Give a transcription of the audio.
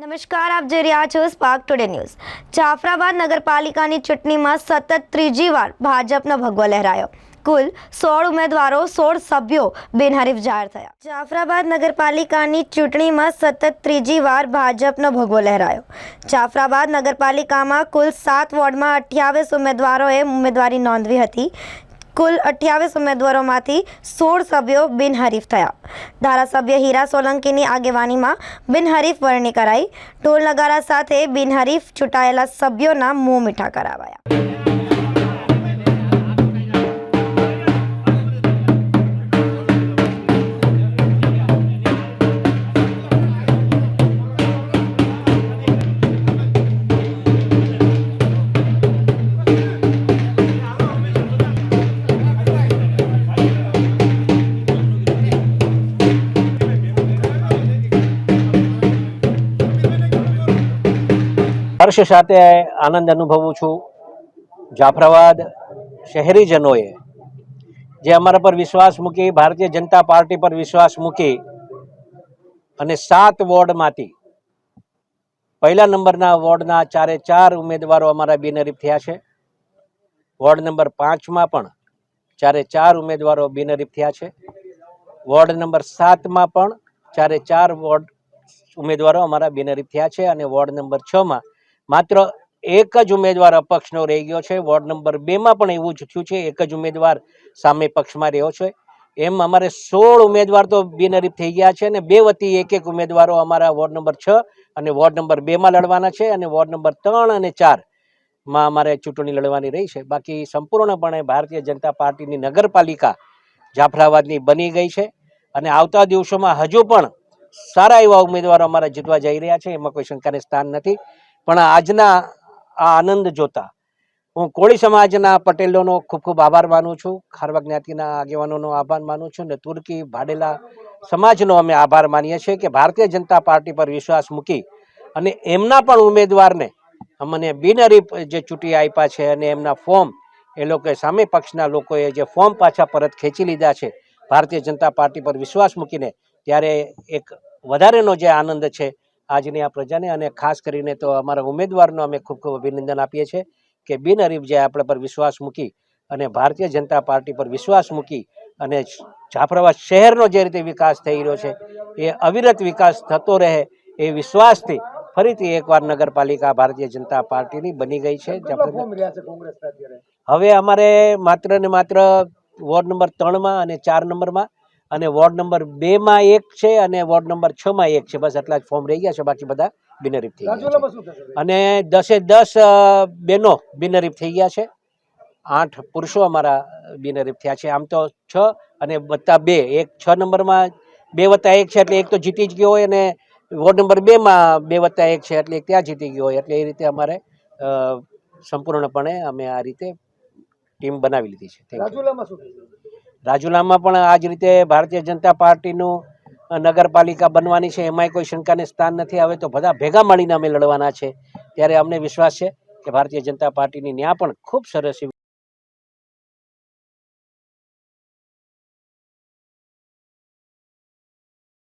નમસ્કાર, આપ જોઈ રહ્યા છો સ્પાર્ક ટુડે ન્યૂઝ જાફરાબાદ નગરપાલિકાની ચૂંટણીમાં સતત ત્રીજી વાર ભાજપનો ભગવો લહેરાયો. કુલ સોળ ઉમેદવારો, સોળ સભ્યો બિનહરીફ જાહેર થયા. જાફરાબાદ નગરપાલિકાની ચૂંટણીમાં સતત ત્રીજી વાર ભાજપનો ભગવો લહેરાયો. જાફરાબાદ નગરપાલિકામાં કુલ સાત વોર્ડમાં અઠ્યાવીસ ઉમેદવારોએ ઉમેદવારી નોંધવી હતી. કુલ અઠ્યાવીસ ઉમેદવારોમાંથી સોળ સભ્યો બિનહરીફ થયા. ધારાસભ્ય હીરા સોલંકીની આગેવાનીમાં બિનહરીફ વરણી કરાઈ. ઢોલ નગારા સાથે બિનહરીફ ચૂંટાયેલા સભ્યોના મોં મીઠા કરાવાયા. હર્ષ સાથે આનંદ અનુભવું છું. જાફરાબાદ શહેરીજનોએ જે અમારા પર વિશ્વાસ મૂકી, ભારતીય જનતા પાર્ટી પર વિશ્વાસ મૂકી અને સાત વોર્ડમાંથી પહેલા નંબરના વોર્ડના ચારે ચાર ઉમેદવારો અમારા બિનહરીફ થયા છે. વોર્ડ નંબર પાંચમાં પણ ચારે ચાર ઉમેદવારો બિનહરીફ થયા છે. વોર્ડ નંબર સાતમાં પણ ચારે ચાર વોર્ડ ઉમેદવારો અમારા બિનહરીફ થયા છે અને વોર્ડ નંબર છમાં માત્ર એક જ ઉમેદવાર અપક્ષનો રહી ગયો છે. વોર્ડ નંબર બેમાં પણ એવું જ થયું છે. એક જ ઉમેદવાર સામે પક્ષમાં રહ્યો છે. એમ અમારે સોળ ઉમેદવાર તો બિનહરીફ થઈ ગયા છે અને બે વતી એક એક ઉમેદવારો અમારા વોર્ડ નંબર છ અને વોર્ડ નંબર બેમાં લડવાના છે અને વોર્ડ નંબર ત્રણ અને ચારમાં અમારે ચૂંટણી લડવાની રહી છે. બાકી સંપૂર્ણપણે ભારતીય જનતા પાર્ટીની નગરપાલિકા જાફરાબાદની બની ગઈ છે અને આવતા દિવસોમાં હજુ પણ સારા એવા ઉમેદવારો અમારા જીતવા જઈ રહ્યા છે. એમાં કોઈ શંકાને સ્થાન નથી. પણ આજના આ આનંદ જોતા હું કોળી સમાજના પટેલોનો ખૂબ ખૂબ આભાર માનું છું, ખારવા જ્ઞાતિના આગેવાનોનો આભાર માનું છું અને તુર્કી ભાડેલા સમાજનો અમે આભાર માનીએ છીએ કે ભારતીય જનતા પાર્ટી પર વિશ્વાસ મૂકી અને એમના પણ ઉમેદવારને અમને બિનહરીફ જે ચૂંટી આપ્યા છે અને એમના ફોર્મ, એ લોકોએ સામે પક્ષના લોકોએ જે ફોર્મ પાછા પરત ખેંચી લીધા છે, ભારતીય જનતા પાર્ટી પર વિશ્વાસ મૂકીને ત્યારે એક વધારેનો જે આનંદ છે આજની આ પ્રજાને અને ખાસ કરીને તો અમારા ઉમેદવારનો અમે ખૂબ ખૂબ અભિનંદન આપીએ છીએ કે બિનહરીફ જે આપણા પર વિશ્વાસ મૂકી અને ભારતીય જનતા પાર્ટી પર વિશ્વાસ મૂકી અને જાફરાબાદ શહેરનો જે રીતે વિકાસ થઈ રહ્યો છે એ અવિરત વિકાસ થતો રહે એ વિશ્વાસથી ફરીથી એકવાર નગરપાલિકા ભારતીય જનતા પાર્ટીની બની ગઈ છે. હવે અમારે માત્ર ને માત્ર વોર્ડ નંબર ત્રણમાં અને ચાર નંબરમાં અને વોર્ડ નંબર બે માં એક છે અને વોર્ડ નંબર છ માં એક છે. બસ આટલા જ ફોર્મ રહી ગયા છે. બાકી બધા બિનરીફ થઈ ગયા છે. અને દસે દસ અ, બેનો બિનહરીફ થઈ ગયા છે. આઠ પુરુષો અમારા બિનરીફ થયા છે. આમ તો છ અને વત્તા બે. એક છ નંબરમાં બે વત્તા એક છે એટલે એક તો જીતી જ ગયો હોય અને વોર્ડ નંબર બે માં બે વત્તા એક છે એટલે એક ત્યાં જીતી ગયો હોય. એટલે એ રીતે અમારે સંપૂર્ણપણે અમે આ રીતે ટીમ બનાવી લીધી છે. રાજુલામાં પણ આ જ રીતે ભારતીય જનતા પાર્ટીનું નગરપાલિકા બનવાની છે, એમાંય કોઈ શંકાને સ્થાન નથી. હવે તો બધા ભેગા મળીને અમે લડવાના છે. ત્યારે અમને વિશ્વાસ છે કે ભારતીય જનતા પાર્ટીની ન્યા પણ ખૂબ સરસ